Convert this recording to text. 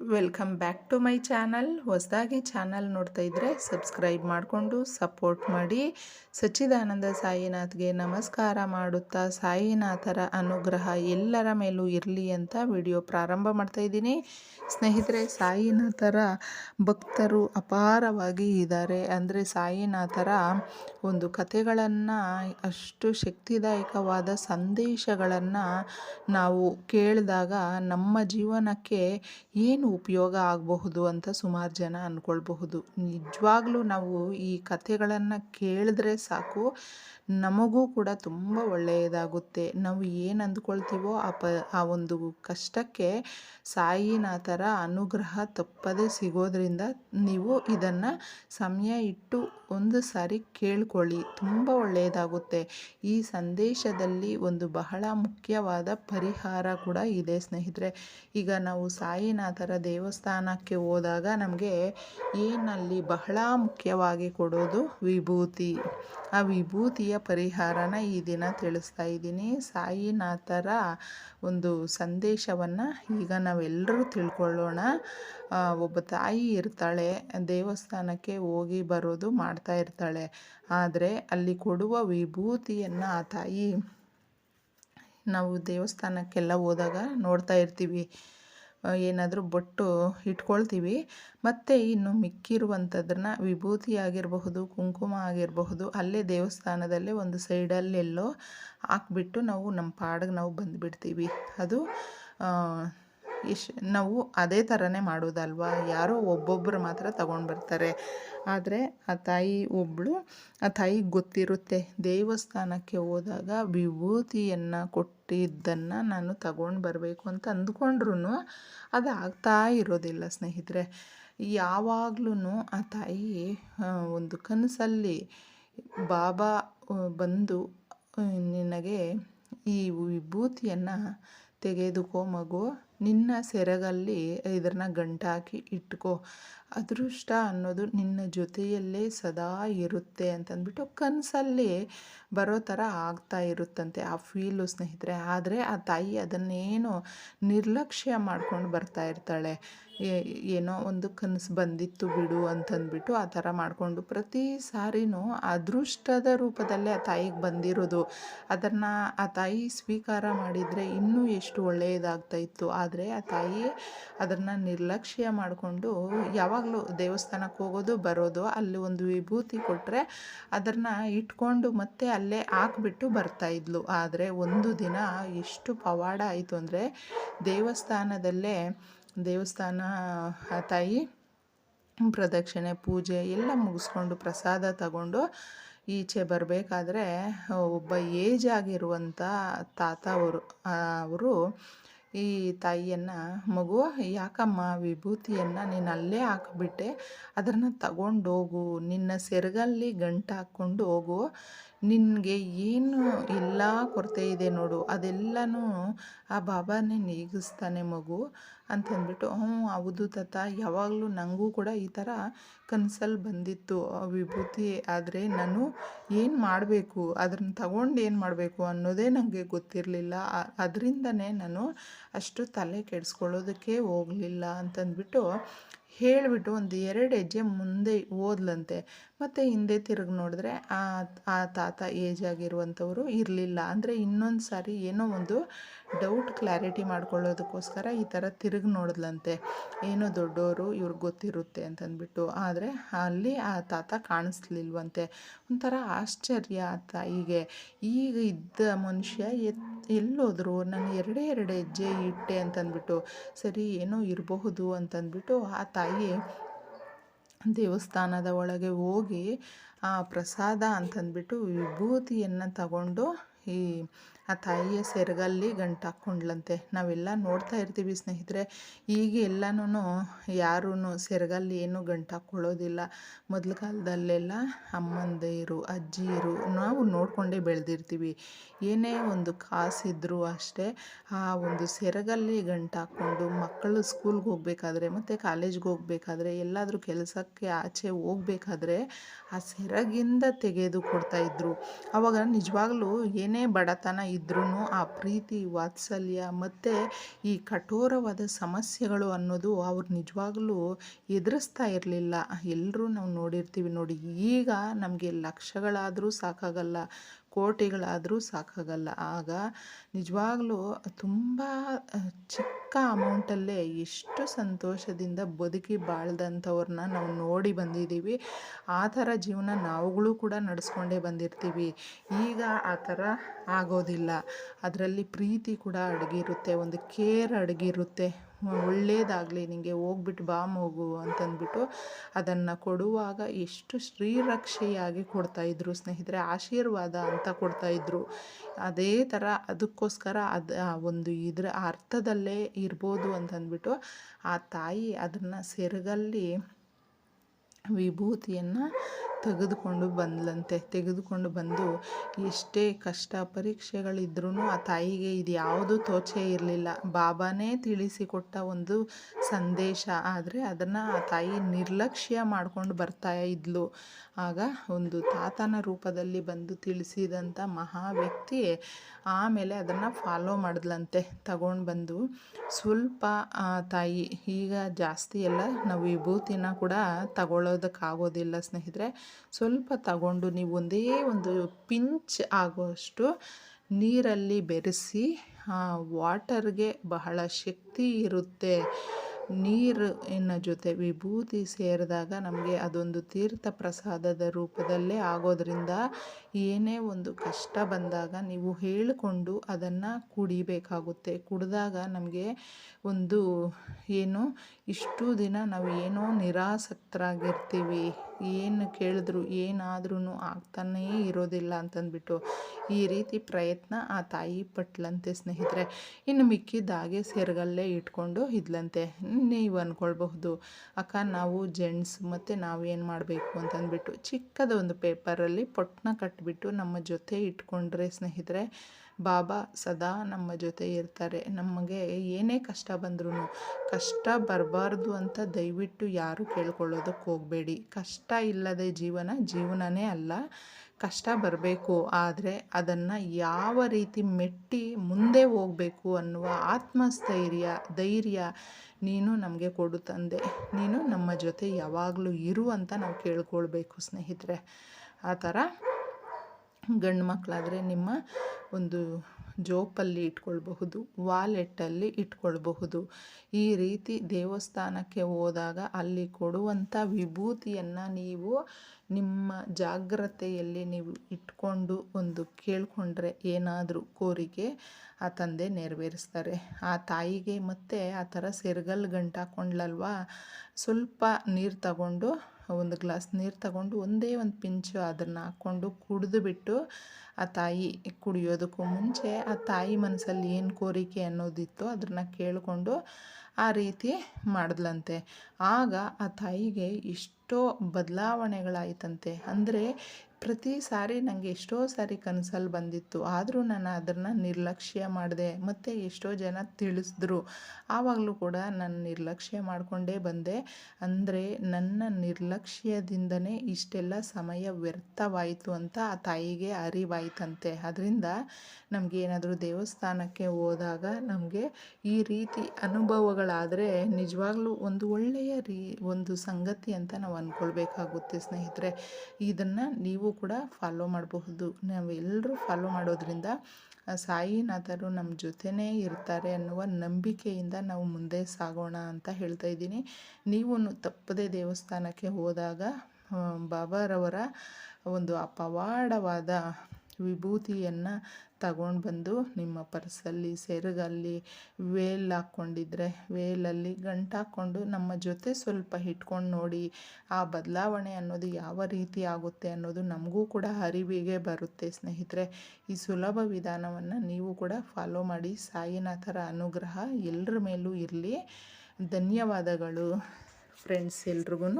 Welcome back to my channel ಹೊಸದಾಗಿ channel ನೋಡ್ತಾ ಇದ್ದರೆ ಸಬ್ಸ್ಕ್ರೈಬ್ ಮಾಡಿಕೊಂಡು ಸಪೋರ್ಟ್ ಮಾಡಿ. ಸಚ್ಚಿದಾನಂದ ಸಾಯಿನಾಥ್ಗೆ ನಮಸ್ಕಾರ ಮಾಡುತ್ತಾ ಸಾಯಿನಾಥರ ಅನುಗ್ರಹ ಎಲ್ಲರ ಮೇಲೂ ಇರಲಿ ಅಂತ ವಿಡಿಯೋ ಪ್ರಾರಂಭ ಮಾಡ್ತಾ ಇದ್ದೀನಿ. ಸ್ನೇಹಿತರೆ, ಸಾಯಿನಾಥರ ಭಕ್ತರು ಅಪಾರವಾಗಿ ಇದ್ದಾರೆ. ಅಂದರೆ ಸಾಯಿನಾಥರ ಒಂದು ಕಥೆಗಳನ್ನು, ಅಷ್ಟು ಶಕ್ತಿದಾಯಕವಾದ ಸಂದೇಶಗಳನ್ನು ನಾವು ಕೇಳಿದಾಗ ನಮ್ಮ ಜೀವನಕ್ಕೆ ಏನು ಉಪಯೋಗ ಆಗಬಹುದು ಅಂತ ಸುಮಾರು ಜನ ಅಂದ್ಕೊಳ್ಬಹುದು ನಿಜವಾಗ್ಲೂ ನಾವು ಈ ಕಥೆಗಳನ್ನು ಕೇಳಿದ್ರೆ ಸಾಕು. ನಮಗೂ ಕೂಡ ತುಂಬ ಒಳ್ಳೆಯದಾಗುತ್ತೆ. ನಾವು ಏನು ಅಂದ್ಕೊಳ್ತೀವೋ ಆ ಪ, ಆ ಒಂದು ಕಷ್ಟಕ್ಕೆ ಸಾಯಿನಾಥರ ಅನುಗ್ರಹ ತಪ್ಪದೇ ಸಿಗೋದ್ರಿಂದ ನೀವು ಇದನ್ನು ಸಮಯ ಇಟ್ಟು ಒಂದು ಸಾರಿ ಕೇಳ್ಕೊಳ್ಳಿ. ತುಂಬ ಒಳ್ಳೆಯದಾಗುತ್ತೆ. ಈ ಸಂದೇಶದಲ್ಲಿ ಒಂದು ಬಹಳ ಮುಖ್ಯವಾದ ಪರಿಹಾರ ಕೂಡ ಇದೆ ಸ್ನೇಹಿತರೆ. ಈಗ ನಾವು ಸಾಯಿನಾಥರ ದೇವಸ್ಥಾನಕ್ಕೆ ಹೋದಾಗ ನಮಗೆ ಏನಲ್ಲಿ ಬಹಳ ಮುಖ್ಯವಾಗಿ ಕೊಡೋದು ವಿಭೂತಿ. ಆ ವಿಭೂತಿಯ ಪರಿಹಾರನ ಈ ದಿನ ತಿಳಿಸ್ತಾ ಇದ್ದೀನಿ. ಸಾಯಿನಾಥರ ಒಂದು ಸಂದೇಶವನ್ನು ಈಗ ನಾವೆಲ್ಲರೂ ತಿಳ್ಕೊಳ್ಳೋಣ. ಒಬ್ಬ ತಾಯಿ ಇರ್ತಾಳೆ, ದೇವಸ್ಥಾನಕ್ಕೆ ಹೋಗಿ ಬರೋದು ಮಾಡ್ತಾ ಇರ್ತಾಳೆ. ಆದರೆ ಅಲ್ಲಿ ಕೊಡುವ ವಿಭೂತಿಯನ್ನು ಆ ತಾಯಿ, ನಾವು ದೇವಸ್ಥಾನಕ್ಕೆಲ್ಲ ಹೋದಾಗ ನೋಡ್ತಾ ಇರ್ತೀವಿ. ಏನಾದರೂ ಬೊಟ್ಟು ಇಟ್ಕೊಳ್ತೀವಿ. ಮತ್ತು ಇನ್ನು ಮಿಕ್ಕಿರುವಂಥದ್ದನ್ನ ವಿಭೂತಿ ಆಗಿರಬಹುದು ಕುಂಕುಮ ಆಗಿರಬಹುದು, ಅಲ್ಲೇ ದೇವಸ್ಥಾನದಲ್ಲೇ ಒಂದು ಸೈಡಲ್ಲೆಲ್ಲೋ ಹಾಕ್ಬಿಟ್ಟು ನಾವು ನಮ್ಮ ಪಾಡಿಗೆ ನಾವು ಬಂದುಬಿಡ್ತೀವಿ. ಅದು ಇಶ್, ನಾವು ಅದೇ ಥರನೇ ಮಾಡೋದಲ್ವಾ? ಯಾರೋ ಒಬ್ಬೊಬ್ಬರು ಮಾತ್ರ ತಗೊಂಡು ಬರ್ತಾರೆ. ಆದರೆ ಆ ತಾಯಿ ಒಬ್ಬಳು ಆ ತಾಯಿಗೆ ಗೊತ್ತಿರುತ್ತೆ. ದೇವಸ್ಥಾನಕ್ಕೆ ಹೋದಾಗ ವಿಭೂತಿಯನ್ನು ಕೊಟ್ಟಿದ್ದನ್ನು ನಾನು ತಗೊಂಡು ಬರಬೇಕು ಅಂತ ಅಂದ್ಕೊಂಡ್ರು ಅದು ಆಗ್ತಾ ಇರೋದಿಲ್ಲ ಸ್ನೇಹಿತರೆ. ಯಾವಾಗ್ಲೂ ಆ ತಾಯಿ ಒಂದು ಕನಸಲ್ಲಿ ಬಾಬಾ ಬಂದು ನಿನಗೆ ಈ ವಿಭೂತಿಯನ್ನು ತೆಗೆದುಕೋ ಮಗು. ನಿನ್ನ ಸೆರಗಲ್ಲಿ ಇದನ್ನು ಗಂಟಾಕಿ ಇಟ್ಕೋ. ಅದೃಷ್ಟ ಅನ್ನೋದು ನಿನ್ನ ಜೊತೆಯಲ್ಲೇ ಸದಾ ಇರುತ್ತೆ ಅಂತಂದ್ಬಿಟ್ಟು ಕನಸಲ್ಲಿ ಬರೋ ಥರ ಆಗ್ತಾ ಇರುತ್ತಂತೆ ಆ ಫೀಲು ಸ್ನೇಹಿತರೆ. ಆದರೆ ಆ ತಾಯಿ ಅದನ್ನೇನು ನಿರ್ಲಕ್ಷ್ಯ ಮಾಡ್ಕೊಂಡು ಬರ್ತಾ ಇರ್ತಾಳೆ. ಏನೋ ಒಂದು ಕನಸು ಬಂದಿತ್ತು ಬಿಡು ಅಂತಂದ್ಬಿಟ್ಟು ಆ ಥರ ಮಾಡಿಕೊಂಡು ಪ್ರತಿ ಸಾರಿನೂ ಅದೃಷ್ಟದ ರೂಪದಲ್ಲೇ ಆ ತಾಯಿಗೆ ಬಂದಿರೋದು. ಅದನ್ನು ಆ ತಾಯಿ ಸ್ವೀಕಾರ ಮಾಡಿದರೆ ಇನ್ನೂ ಎಷ್ಟು ಒಳ್ಳೆಯದಾಗ್ತಾ ಇತ್ತು. ಆದರೆ ಆ ತಾಯಿ ಅದನ್ನು ನಿರ್ಲಕ್ಷ್ಯ ಮಾಡಿಕೊಂಡು ಯಾವಾಗಲೂ ದೇವಸ್ಥಾನಕ್ಕೆ ಹೋಗೋದು, ಬರೋದು, ಅಲ್ಲಿ ಒಂದು ವಿಭೂತಿ ಕೊಟ್ಟರೆ ಅದನ್ನು ಇಟ್ಕೊಂಡು ಮತ್ತೆ ಅಲ್ಲೇ ಹಾಕ್ಬಿಟ್ಟು ಬರ್ತಾಯಿದ್ಲು ಆದರೆ ಒಂದು ದಿನ ಎಷ್ಟು ಪವಾಡ ಆಯಿತು ಅಂದರೆ ದೇವಸ್ಥಾನದಲ್ಲೇ ದೇವಸ್ಥಾನ, ಆ ತಾಯಿ ಪ್ರದಕ್ಷಿಣೆ, ಪೂಜೆ ಎಲ್ಲ ಮುಗಿಸ್ಕೊಂಡು ಪ್ರಸಾದ ತಗೊಂಡು ಈಚೆ ಬರಬೇಕಾದ್ರೆ ಒಬ್ಬ ಏಜ್ ಆಗಿರುವಂಥ ತಾತ ಅವರು ಅವರು ಈ ತಾಯಿಯನ್ನು, ಮಗು, ಯಾಕಮ್ಮ ವಿಭೂತಿಯನ್ನು ನೀನು ಅಲ್ಲೇ ಹಾಕ್ಬಿಟ್ಟೆ? ಅದನ್ನು ತಗೊಂಡೋಗು. ನಿನ್ನ ಸೆರಗಲ್ಲಿ ಗಂಟು ಹಾಕ್ಕೊಂಡು ಹೋಗು. ನಿನಗೆ ಏನು ಎಲ್ಲ ಕೊರತೆ ಇದೆ ನೋಡು. ಅದೆಲ್ಲನೂ ಆ ಬಾಬಾನೇ ನೀಗಿಸ್ತಾನೆ ಮಗು. ಅಂತಂದ್ಬಿಟ್ಟು ಹ್ಞೂ ಹೌದು ತಾತ, ಯಾವಾಗಲೂ ನನಗೂ ಕೂಡ ಈ ಥರ ಕನಸಲ್ಲಿ ಬಂದಿತ್ತು ವಿಭೂತಿ. ಆದರೆ ನಾನು ಏನು ಮಾಡಬೇಕು? ಅದನ್ನು ತಗೊಂಡು ಏನು ಮಾಡಬೇಕು ಅನ್ನೋದೇ ನನಗೆ ಗೊತ್ತಿರಲಿಲ್ಲ. ಅದರಿಂದನೇ ನಾನು ಅಷ್ಟು ತಲೆ ಕೆಡಿಸ್ಕೊಳ್ಳೋದಕ್ಕೆ ಹೋಗಲಿಲ್ಲ ಅಂತಂದ್ಬಿಟ್ಟು ಹೇಳಿಬಿಟ್ಟು ಒಂದು ಎರಡು ಹೆಜ್ಜೆ ಮುಂದೆ ಓದ್ಲಂತೆ. ಮತ್ತು ಹಿಂದೆ ತಿರುಗಿ ನೋಡಿದ್ರೆ ಆ ಆ ತಾತ ಏಜ್ ಆಗಿರುವಂಥವರು ಇರಲಿಲ್ಲ. ಅಂದರೆ ಇನ್ನೊಂದು ಸಾರಿ ಏನೋ ಒಂದು ಡೌಟ್ ಕ್ಲಾರಿಟಿ ಮಾಡ್ಕೊಳ್ಳೋದಕ್ಕೋಸ್ಕರ ಈ ಥರ ತಿರುಗಿ ನೋಡಿದ್ಲಂತೆ ಏನೋ ದೊಡ್ಡವರು ಇವ್ರಿಗೆ ಗೊತ್ತಿರುತ್ತೆ ಅಂತಂದ್ಬಿಟ್ಟು. ಆದರೆ ಅಲ್ಲಿ ಆ ತಾತ ಕಾಣಿಸ್ಲಿಲ್ವಂತೆ. ಒಂಥರ ಆಶ್ಚರ್ಯ ಆ ತಾಯಿಗೆ ಈಗ ಇದ್ದ ಮನುಷ್ಯ ಎತ್ ಎಲ್ಲೋದ್ರು ನಾನು ಎರಡೇ ಎರಡು ಹೆಜ್ಜೆ ಇಟ್ಟೆ ಅಂತಂದ್ಬಿಟ್ಟು, ಸರಿ, ಏನೋ ಇರಬಹುದು ಅಂತಂದ್ಬಿಟ್ಟು ಆ ತಾಯಿ ದೇವಸ್ಥಾನದ ಒಳಗೆ ಹೋಗಿ, ಆ ಪ್ರಸಾದ ಅಂತಂದ್ಬಿಟ್ಟು ವಿಭೂತಿಯನ್ನು ತಗೊಂಡು ಈ ಆ ತಾಯಿಯ ಸೆರಗಲ್ಲಿ ಗಂಟು ಹಾಕ್ಕೊಂಡ್ಲಂತೆ ನಾವೆಲ್ಲ ನೋಡ್ತಾ ಇರ್ತೀವಿ ಸ್ನೇಹಿತರೆ. ಈಗ ಎಲ್ಲನೂ ಯಾರೂ ಸೆರಗಲ್ಲಿ ಏನೂ ಗಂಟು ಹಾಕ್ಕೊಳ್ಳೋದಿಲ್ಲ. ಮೊದಲ ಕಾಲದಲ್ಲೆಲ್ಲ ಅಮ್ಮಂದಿರು, ಅಜ್ಜಿಯರು ನಾವು ನೋಡಿಕೊಂಡೇ ಬೆಳೆದಿರ್ತೀವಿ. ಏನೇ ಒಂದು ಕಾಸಿದ್ರೂ ಅಷ್ಟೇ ಆ ಒಂದು ಸೆರಗಲ್ಲಿ ಗಂಟು ಹಾಕ್ಕೊಂಡು ಮಕ್ಕಳು ಸ್ಕೂಲ್ಗೆ ಹೋಗಬೇಕಾದ್ರೆ ಮತ್ತು ಕಾಲೇಜ್ಗೆ ಹೋಗಬೇಕಾದ್ರೆ ಎಲ್ಲಾದರೂ ಕೆಲಸಕ್ಕೆ ಆಚೆ ಹೋಗ್ಬೇಕಾದ್ರೆ ಆ ಸೆರಗಿಂದ ತೆಗೆದು ಕೊಡ್ತಾಯಿದ್ರು ಆವಾಗ ನಿಜವಾಗ್ಲೂ ಏನೇ ಬಡತನ ಇದ್ರೂ ಆ ಪ್ರೀತಿ, ವಾತ್ಸಲ್ಯ ಮತ್ತು ಈ ಕಠೋರವಾದ ಸಮಸ್ಯೆಗಳು ಅನ್ನೋದು ಅವ್ರು ನಿಜವಾಗ್ಲೂ ಎದುರಿಸ್ತಾ ಇರಲಿಲ್ಲ. ಎಲ್ಲರೂ ನಾವು ನೋಡಿರ್ತೀವಿ ನೋಡಿ. ಈಗ ನಮಗೆ ಲಕ್ಷಗಳಾದರೂ ಸಾಕಾಗಲ್ಲ. ಕೋಟಿಗಳಾದರೂ ಸಾಕಾಗಲ್ಲ. ಆಗ ನಿಜವಾಗ್ಲೂ ತುಂಬ ಚಿಕ್ಕ ಅಮೌಂಟಲ್ಲೇ ಎಷ್ಟು ಸಂತೋಷದಿಂದ ಬದುಕಿ ಬಾಳ್ದಂಥವ್ರನ್ನ ನಾವು ನೋಡಿ ಬಂದಿದ್ದೀವಿ. ಆ ಥರ ಜೀವನ ನಾವುಗಳು ಕೂಡ ನಡೆಸ್ಕೊಂಡೇ ಬಂದಿರ್ತೀವಿ. ಈಗ ಆ ಥರ ಆಗೋದಿಲ್ಲ. ಅದರಲ್ಲಿ ಪ್ರೀತಿ ಕೂಡ ಅಡಗಿರುತ್ತೆ, ಒಂದು ಕೇರ್ ಅಡಗಿರುತ್ತೆ. ಒಳ್ಳೇದಾಗಲಿ ನಿನಗೆ ಹೋಗ್ಬಿಟ್ಟು ಬಾ ಮಗು ಅಂತಂದ್ಬಿಟ್ಟು ಅದನ್ನು ಕೊಡುವಾಗ ಎಷ್ಟು ಶ್ರೀರಕ್ಷೆಯಾಗಿ ಕೊಡ್ತಾಯಿದ್ರು ಸ್ನೇಹಿತರೆ, ಆಶೀರ್ವಾದ ಅಂತ ಕೊಡ್ತಾಯಿದ್ರು ಅದೇ ಥರ ಅದಕ್ಕೋಸ್ಕರ ಅದು ಒಂದು ಇದರ ಅರ್ಥದಲ್ಲೇ ಇರ್ಬೋದು ಅಂತಂದ್ಬಿಟ್ಟು ಆ ತಾಯಿ ಅದನ್ನು ಸೆರಗಲ್ಲಿ ವಿಭೂತಿಯನ್ನು ತೆಗೆದುಕೊಂಡು ಬಂದ್ಲಂತೆ. ತೆಗೆದುಕೊಂಡು ಬಂದು ಎಷ್ಟೇ ಕಷ್ಟ ಪರೀಕ್ಷೆಗಳಿದ್ರೂ ಆ ತಾಯಿಗೆ ಇದು ಯಾವುದು ತೋಚೆ ಇರಲಿಲ್ಲ. ಬಾಬಾನೇ ತಿಳಿಸಿಕೊಟ್ಟ ಒಂದು ಸಂದೇಶ. ಆದರೆ ಅದನ್ನು ಆ ತಾಯಿ ನಿರ್ಲಕ್ಷ್ಯ ಮಾಡ್ಕೊಂಡು ಬರ್ತಾ ಇದ್ಲು. ಆಗ ಒಂದು ತಾತನ ರೂಪದಲ್ಲಿ ಬಂದು ತಿಳಿಸಿದಂಥ ಮಹಾ ವ್ಯಕ್ತಿ ಆಮೇಲೆ ಅದನ್ನು ಫಾಲೋ ಮಾಡಿದ್ಲಂತೆ. ತಗೊಂಡು ಬಂದು, ಸ್ವಲ್ಪ, ಆ, ತಾಯಿ, ಈಗ ಜಾಸ್ತಿ ಎಲ್ಲ ನಾವು ವಿಭೂತಿನ ಕೂಡ ತಗೊಳ್ಳೋದಕ್ಕಾಗೋದಿಲ್ಲ ಸ್ನೇಹಿತರೆ. ಸ್ವಲ್ಪ ತಗೊಂಡು ನೀವು ಒಂದೇ ಒಂದು ಪಿಂಚ್ ಆಗುವಷ್ಟು ನೀರಲ್ಲಿ ಬೆರೆಸಿ ವಾಟರ್ಗೆ ಬಹಳ ಶಕ್ತಿ ಇರುತ್ತೆ. ನೀರಿನ ಜೊತೆ ವಿಭೂತಿ ಸೇರಿದಾಗ ನಮಗೆ ಅದೊಂದು ತೀರ್ಥ ಪ್ರಸಾದದ ರೂಪದಲ್ಲೇ ಆಗೋದ್ರಿಂದ ಏನೇ ಒಂದು ಕಷ್ಟ ಬಂದಾಗ ನೀವು ಹೇಳಿಕೊಂಡು ಅದನ್ನು ಕುಡಿಬೇಕಾಗುತ್ತೆ. ಕುಡಿದಾಗ ನಮಗೆ ಒಂದು ಏನು, ಇಷ್ಟು ದಿನ ನಾವು ಏನೋ ನಿರಾಸಕ್ತರಾಗಿರ್ತೀವಿ. ಏನು ಕೇಳಿದ್ರು ಏನಾದ್ರೂ ಆಗ್ತಾನೇ ಇರೋದಿಲ್ಲ ಅಂತಂದ್ಬಿಟ್ಟು ಈ ರೀತಿ ಪ್ರಯತ್ನ ಆ ತಾಯಿ ಪಟ್ಲಂತೆ ಸ್ನೇಹಿತರೆ. ಇನ್ನು ಮಿಕ್ಕಿದ್ದಾಗೆ ಸೆರಗಲ್ಲೇ ಇಟ್ಕೊಂಡು ಇದ್ಲಂತೆ. ನೀವು ಅಂದ್ಕೊಳ್ಬಹುದು ಅಕ್ಕ, ನಾವು ಜೆಂಟ್ಸ್ ಮತ್ತು ನಾವೇನು ಮಾಡಬೇಕು ಅಂತಂದ್ಬಿಟ್ಟು ಚಿಕ್ಕದೊಂದು ಪೇಪರಲ್ಲಿ ಪೊಟ್ಟನ ಕಟ್ಬಿಟ್ಟು ನಮ್ಮ ಜೊತೆ ಇಟ್ಕೊಂಡ್ರೆ ಸ್ನೇಹಿತರೆ ಬಾಬಾ ಸದಾ ನಮ್ಮ ಜೊತೆ ಇರ್ತಾರೆ. ನಮಗೆ ಏನೇ ಕಷ್ಟ ಬಂದ್ರೂ ಕಷ್ಟ ಬರಬಾರ್ದು ಅಂತ ದಯವಿಟ್ಟು ಯಾರು ಕೇಳ್ಕೊಳ್ಳೋದಕ್ಕೆ ಹೋಗಬೇಡಿ. ಕಷ್ಟ ಇಲ್ಲದೆ ಜೀವನ ಜೀವನನೇ ಅಲ್ಲ. ಕಷ್ಟ ಬರಬೇಕು, ಆದರೆ ಅದನ್ನು ಯಾವ ರೀತಿ ಮೆಟ್ಟಿ ಮುಂದೆ ಹೋಗಬೇಕು ಅನ್ನುವ ಆತ್ಮಸ್ಥೈರ್ಯ, ಧೈರ್ಯ ನೀನು ನಮಗೆ ಕೊಡು ತಂದೆ. ನೀನು ನಮ್ಮ ಜೊತೆ ಯಾವಾಗಲೂ ಇರು ಅಂತ ನಾವು ಕೇಳ್ಕೊಳ್ಬೇಕು ಸ್ನೇಹಿತರೆ. ಆ ಥರ ಗಂಡು ಮಕ್ಕಳಾದರೆ ನಿಮ್ಮ ಒಂದು ಜೋಪಲ್ಲಿ ಇಟ್ಕೊಳ್ಬಹುದು, ವಾಲೆಟ್ಟಲ್ಲಿ ಇಟ್ಕೊಳ್ಬಹುದು. ಈ ರೀತಿ ದೇವಸ್ಥಾನಕ್ಕೆ ಹೋದಾಗ ಅಲ್ಲಿ ಕೊಡುವಂಥ ವಿಭೂತಿಯನ್ನು ನೀವು ನಿಮ್ಮ ಜಾಗ್ರತೆಯಲ್ಲಿ ನೀವು ಇಟ್ಕೊಂಡು ಒಂದು ಕೇಳಿಕೊಂಡ್ರೆ ಏನಾದರೂ ಕೋರಿಕೆ ಆ ತಂದೆ ನೆರವೇರಿಸ್ತಾರೆ. ಆ ತಾಯಿಗೆ ಮತ್ತೆ ಆ ಥರ ಸೆರ್ಗಲ್ ಗಂಟು ಹಾಕ್ಕೊಂಡ್ಲಲ್ವಾ ಸ್ವಲ್ಪ ನೀರು ತಗೊಂಡು ಒಂದು ಗ್ಲಾಸ್ ನೀರು ತಗೊಂಡು ಒಂದೇ ಒಂದು ಪಿಂಚು ಅದನ್ನು ಹಾಕ್ಕೊಂಡು ಕುಡಿದು ಬಿಟ್ಟು ಆ ತಾಯಿ ಕುಡಿಯೋದಕ್ಕೂ ಮುಂಚೆ ಆ ತಾಯಿ ಮನಸ್ಸಲ್ಲಿ ಏನು ಕೋರಿಕೆ ಅನ್ನೋದಿತ್ತು ಅದನ್ನು ಕೇಳಿಕೊಂಡು ಆ ರೀತಿ ಮಾಡಿದ್ಲಂತೆ. ಆಗ ಆ ತಾಯಿಗೆ ಎಷ್ಟೋ ಬದಲಾವಣೆಗಳಾಯ್ತಂತೆ. ಅಂದರೆ ಪ್ರತಿ ಸಾರಿ ನನಗೆ ಎಷ್ಟೋ ಸಾರಿ ಕನಸಲ್ಲಿ ಬಂದಿತ್ತು. ಆದರೂ ನಾನು ಅದನ್ನು ನಿರ್ಲಕ್ಷ್ಯ ಮಾಡಿದೆ. ಮತ್ತು ಎಷ್ಟೋ ಜನ ತಿಳಿಸಿದ್ರು. ಆವಾಗಲೂ ಕೂಡ ನಾನು ನಿರ್ಲಕ್ಷ್ಯ ಮಾಡಿಕೊಂಡೇ ಬಂದೆ. ಅಂದರೆ ನನ್ನ ನಿರ್ಲಕ್ಷ್ಯದಿಂದನೇ ಇಷ್ಟೆಲ್ಲ ಸಮಯ ವ್ಯರ್ಥವಾಯಿತು ಅಂತ ಆ ತಾಯಿಗೆ ಅರಿವಾಯ್ತಂತೆ. ಅದರಿಂದ ನಮಗೇನಾದರೂ ದೇವಸ್ಥಾನಕ್ಕೆ ಹೋದಾಗ ನಮಗೆ ಈ ರೀತಿ ಅನುಭವಗಳಾದರೆ ನಿಜವಾಗ್ಲೂ ಒಂದು ಒಳ್ಳೆಯ ರೀ, ಒಂದು ಸಂಗತಿ ಅಂತ ನಾವು ಅಂದ್ಕೊಳ್ಬೇಕಾಗುತ್ತೆ ಸ್ನೇಹಿತರೆ. ಇದನ್ನು ಕೂಡ ಫಾಲೋ ಮಾಡಬಹುದು. ನಾವೆಲ್ಲರೂ ಫಾಲೋ ಮಾಡೋದ್ರಿಂದ ಸಾಯಿನಾಥರು ನಮ್ಮ ಜೊತೆನೇ ಇರ್ತಾರೆ ಅನ್ನುವ ನಂಬಿಕೆಯಿಂದ ನಾವು ಮುಂದೆ ಸಾಗೋಣ ಅಂತ ಹೇಳ್ತಾ ಇದ್ದೀನಿ. ನೀವು ತಪ್ಪದೇ ದೇವಸ್ಥಾನಕ್ಕೆ ಹೋದಾಗ ಬಾಬಾರವರ ಒಂದು ಅಪವಾಡವಾದ ವಿಭೂತಿಯನ್ನು ತಗೊಂಡು ಬಂದು ನಿಮ್ಮ ಪರ್ಸಲ್ಲಿ ಸೆರಗಲ್ಲಿ ವೇಲ್ ಹಾಕ್ಕೊಂಡಿದ್ರೆ, ವೇಲಲ್ಲಿ ಗಂಟು ಹಾಕ್ಕೊಂಡು ನಮ್ಮ ಜೊತೆ ಸ್ವಲ್ಪ ಇಟ್ಕೊಂಡು ನೋಡಿ, ಆ ಬದಲಾವಣೆ ಅನ್ನೋದು ಯಾವ ರೀತಿ ಆಗುತ್ತೆ ಅನ್ನೋದು ನಮಗೂ ಕೂಡ ಅರಿವಿಗೆ ಬರುತ್ತೆ. ಸ್ನೇಹಿತರೆ, ಈ ಸುಲಭ ವಿಧಾನವನ್ನು ನೀವು ಕೂಡ ಫಾಲೋ ಮಾಡಿ. ಸಾಯಿನಾಥರ ಅನುಗ್ರಹ ಎಲ್ಲರ ಮೇಲೂ ಇರಲಿ. ಧನ್ಯವಾದಗಳು ಫ್ರೆಂಡ್ಸ್ ಎಲ್ರಿಗೂ